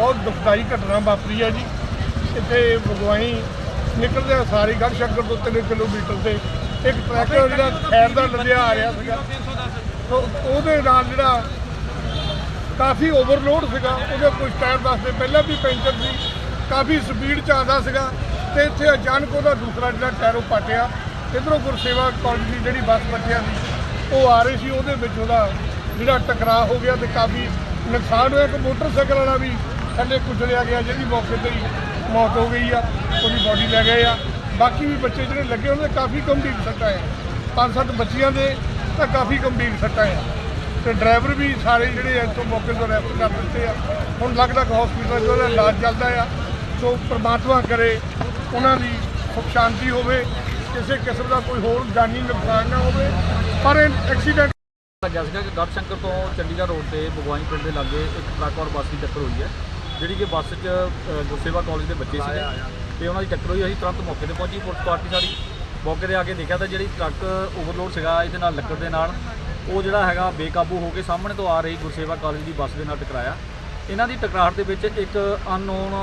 ਬਹੁਤ ਦੁਖਦਾਈ ਘਟਨਾ ਵਾਪਰੀ ਹੈ ਜੀ। ਇੱਥੇ ਬਗਵਾਈ ਨਿਕਲਦੇ ਆ ਸਾਰੀ ਗੜ੍ਹ ਸ਼ੰਕਰ ਤੋਂ 3 ਕਿਲੋਮੀਟਰ ਤੇ। ਇੱਕ ਟਰੈਕਟਰ ਜਿਹੜਾ ਖੈਰ ਦਾ ਲੱਦਿਆ ਆ ਰਿਹਾ ਸੀਗਾ। ਉਹਦੇ ਨਾਲ ਜਿਹੜਾ ਕਾਫੀ ਓਵਰਲੋਡ ਸੀਗਾ। ਉਹਦੇ ਕੁਝ ਟਾਇਰ ਵਾਸਤੇ ਪਹਿਲਾਂ ਵੀ ਪੈਂਚਰ ਸੀ। ਕਾਫੀ ਸਪੀਡ 'ਚ ਆਉਂਦਾ ਸੀਗਾ। ਤੇ ਇੱਥੇ ਅਚਾਨਕ ਉਹਦਾ ਦੂਸਰਾ ਜਿਹੜਾ ਟਾਇਰ ਉਹ ਪਾਟਿਆ। ਇਧਰੋਂ ਗੁਰਸੇਵਾ ਕਾਲਜ ਦੀ ਜਿਹੜੀ ਬੱਸ ਪੱਟਿਆ ਸੀ ਉਹ ਆ ਰਹੀ ਸੀ। ਉਹਦੇ ਵਿੱਚ ਉਹਦਾ ਜਿਹੜਾ ਟਕਰਾਅ ਹੋ ਗਿਆ ਤੇ ਕਾਫੀ ਨੁਕਸਾਨ ਹੋਇਆ। ਕਿ ਮੋਟਰਸਾਈਕਲ ਵਾਲਾ ਵੀ ਥੱਲੇ ਕੁਚਲਿਆ ਗਿਆ ਜਿਹਦੀ ਮੌਕੇ ਤੇ ਹੀ ਮੌਤ ਹੋ ਗਈ ਆ, ਉਹਦੀ ਬੋਡੀ ਲੈ ਗਏ ਆ। ਬਾਕੀ ਵੀ ਬੱਚੇ ਜਿਹੜੇ ਲੱਗੇ, ਉਹਨਾਂ ਦੇ ਕਾਫੀ ਗੰਭੀਰ ਸੱਟਾਂ ਆ। ਪੰਜ ਸੱਤ ਬੱਚਿਆਂ ਦੇ ਤਾਂ ਕਾਫੀ ਗੰਭੀਰ ਸੱਟਾਂ ਆ। ਤੇ ਡਰਾਈਵਰ ਵੀ ਸਾਰੇ ਜਿਹੜੇ ਇੱਥੋਂ ਮੌਕੇ ਤੋਂ ਰੈਫਰ ਕਰ ਦਿੱਤੇ ਆ। ਹੁਣ ਲੱਗਦਾ ਕਿ ਹਸਪੀਟਲ 'ਚ ਉਹਦਾ ਇਲਾਜ ਚੱਲਦਾ ਆ। ਸੋ ਪ੍ਰਮਾਤਮਾ ਕਰੇ, ਉਹਨਾਂ ਦੀ ਸੁਖ ਸ਼ਾਂਤੀ ਹੋਵੇ, ਕਿਸੇ ਕਿਸਮ ਦਾ ਕੋਈ ਹੋਰ ਜਾਨੀ ਨੁਕਸਾਨ ਨਾ ਹੋਵੇ। ਪਰ ਇਹ ਐਕਸੀਡੈਂਟ ਲੱਗਿਆ ਸੀਗਾ ਗੜਸ਼ੰਕਰ ਤੋਂ ਚੰਡੀਗੜ੍ਹ ਰੋਡ ਤੇ ਬਗਵਾਈ ਪਿੰਡ ਦੇ ਲਾਗੇ ਇੱਕ ਟਰੱਕ ਔਰ ਬੱਸ ਦੀ ਟੱਕਰ ਹੋਈ ਹੈ। ਜਿਹੜੀ ਕਿ ਬੱਸ 'ਚ ਅ, ਗੁਰਸੇਵਾ ਕਾਲਜ ਦੇ ਬੱਚੇ ਸੀਗੇ ਤੇ ਉਹਨਾਂ ਦੀ ਟੱਕਰ ਹੋਈ ਅਸੀਂ ਤੁਰੰਤ ਮੌਕੇ ਤੇ ਪਹੁੰਚੀ ਪੁਲਿਸ ਪਾਰਟੀ ਸਾਡੀ ਮੌਕੇ ਤੇ ਆ ਕੇ ਦੇਖਿਆ ਤਾਂ ਜਿਹੜੀ ਟਰੱਕ ਓਵਰਲੋਡ ਸੀਗਾ ਇਹਦੇ ਨਾਲ ਲੱਕੜ ਦੇ ਨਾਲ ਉਹ ਜਿਹੜਾ ਹੈਗਾ ਬੇਕਾਬੂ ਹੋ ਕੇ ਸਾਹਮਣੇ ਤੋਂ ਆ ਰਹੀ ਗੁਰਸੇਵਾ ਕਾਲਜ ਦੀ ਬੱਸ ਦੇ ਨਾਲ ਟਕਰਾਇਆ। ਇਹਨਾਂ ਦੀ ਟਕਰਾਹਟ ਦੇ ਵਿੱਚ ਇੱਕ ਅਨਨੋਨ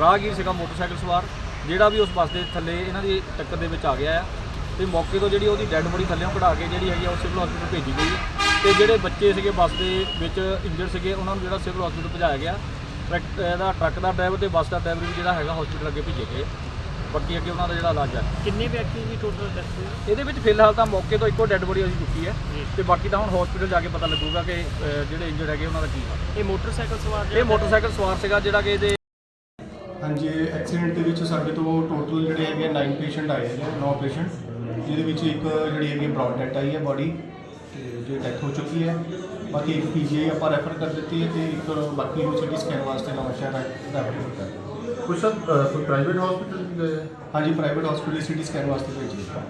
ਰਾਹਗੀਰ ਸੀਗਾ ਮੋਟਰਸਾਈਕਲ ਸਵਾਰ ਜਿਹੜਾ ਵੀ ਉਸ ਬੱਸ ਦੇ ਥੱਲੇ ਇਹਨਾਂ ਦੀ ਟੱਕਰ ਦੇ ਵਿੱਚ ਆ ਗਿਆ ਆ। ਤੇ ਮੌਕੇ ਤੋਂ ਜਿਹੜੀ ਉਹਦੀ ਡੈੱਡ ਬੋਡੀ ਥੱਲੇੋਂ ਕਢਾ ਕੇ ਜਿਹੜੀ ਹੈਗੀ ਆ ਉਹ ਸਿਵਲ ਹਸਪੀਟਲ ਭੇਜੀ ਗਈ। ਹੈ ਤੇ ਜਿਹੜੇ ਬੱਚੇ ਸੀਗੇ ਬੱਸ ਦੇ ਵਿੱਚ ਇੰਜਰਡ ਸੀਗੇ ਉਹਨਾਂ ਨੂੰ ਜਿਹੜਾ ਸਿਵਲ ਹਸਪੀਟਲ ਭਜਾਇਆ ਗਿਆ। ਟਰੱਕ ਇਹਦਾ ਟਰੱਕ ਦਾ ਡਰਾਈਵਰ ਤੇ ਬੱਸ ਦਾ ਡਰਾਈਵਰ ਵੀ ਜਿਹੜਾ ਹੈਗਾ ਹਸਪੀਟਲ ਅੱਗੇ ਭੇਜੇ ਗਏ। ਬਾਕੀ ਅੱਗੇ ਉਹਨਾਂ ਦਾ ਜਿਹੜਾ ਇਲਾਜ ਹੈ ਕਿੰਨੇ ਵਿਅਕਤੀ ਦੀ ਟੋਟਲ ਡੈਥ ਹੋਈ ਇਹਦੇ ਵਿੱਚ ਫਿਲਹਾਲ ਤਾਂ ਮੌਕੇ ਤੋਂ ਇੱਕੋ ਡੈੱਡ ਬੋਡੀ ਅਸੀਂ ਚੁੱਕੀ ਹੈ। ਤੇ ਬਾਕੀ ਤਾਂ ਹੁਣ ਹਸਪੀਟਲ ਜਾ ਕੇ ਪਤਾ ਲੱਗੂਗਾ ਕਿ ਅਹ, ਜਿਹੜੇ ਇੰਜਰਡ ਹੈਗੇ ਉਹਨਾਂ ਦਾ ਕੀ ਹੈ ਇਹ ਮੋਟਰਸਾਈਕਲ ਸਵਾਰ ਇਹ ਮੋਟਰਸਾਈਕਲ ਸਵਾਰ ਸੀਗਾ ਜਿਹੜਾ ਕਿ ਇਹਦੇ ਹਾਂਜੀ ਐਕਸੀਡੈਂਟ ਦੇ ਵਿੱਚ ਸਾਡੇ ਤੋਂ ਟੋਟਲ ਜਿਹੜੇ ਹੈਗੇ 9 ਪੇਸ਼ੈਂਟ ਆਏ ਹੈਗੇ 9 ਪੇਸ਼ੈਂਟ ਜਿਹਦੇ ਵਿੱਚ ਇੱਕ ਜਿਹੜੀ ਹੈਗੀ ਬ੍ਰੌਡ ਡੈਟ ਆਈ ਹੈ ਬਾਡੀ ਤੇ ਜੋ ਡੈਥ ਹੋ ਚੁੱਕੀ ਹੈ। ਬਾਕੀ ਇੱਕ ਪੀਜੀਆਈ ਆਪਾਂ ਰੈਫਰ ਕਰ ਦਿੱਤੀ ਹੈ ਤੇ ਇੱਕ ਬਾਕੀ ਨੂੰ ਸਿਟੀ ਸਕੈਨ ਵਾਸਤੇ ਨਵਾਂ ਸ਼ਹਿਰ ਰੈਫਰ ਕੀਤਾ ਹੈ। ਕੁਛ ਸਰ ਕੋਈ ਪ੍ਰਾਈਵੇਟ ਹਸਪੀਟਲ ਵੀ ਗਏ ਹਾਂਜੀ ਪ੍ਰਾਈਵੇਟ ਹਸਪੀਟਲ ਸਿਟੀ ਸਕੈਨ ਵਾਸਤੇ ਭੇਜੀ ਹੈ।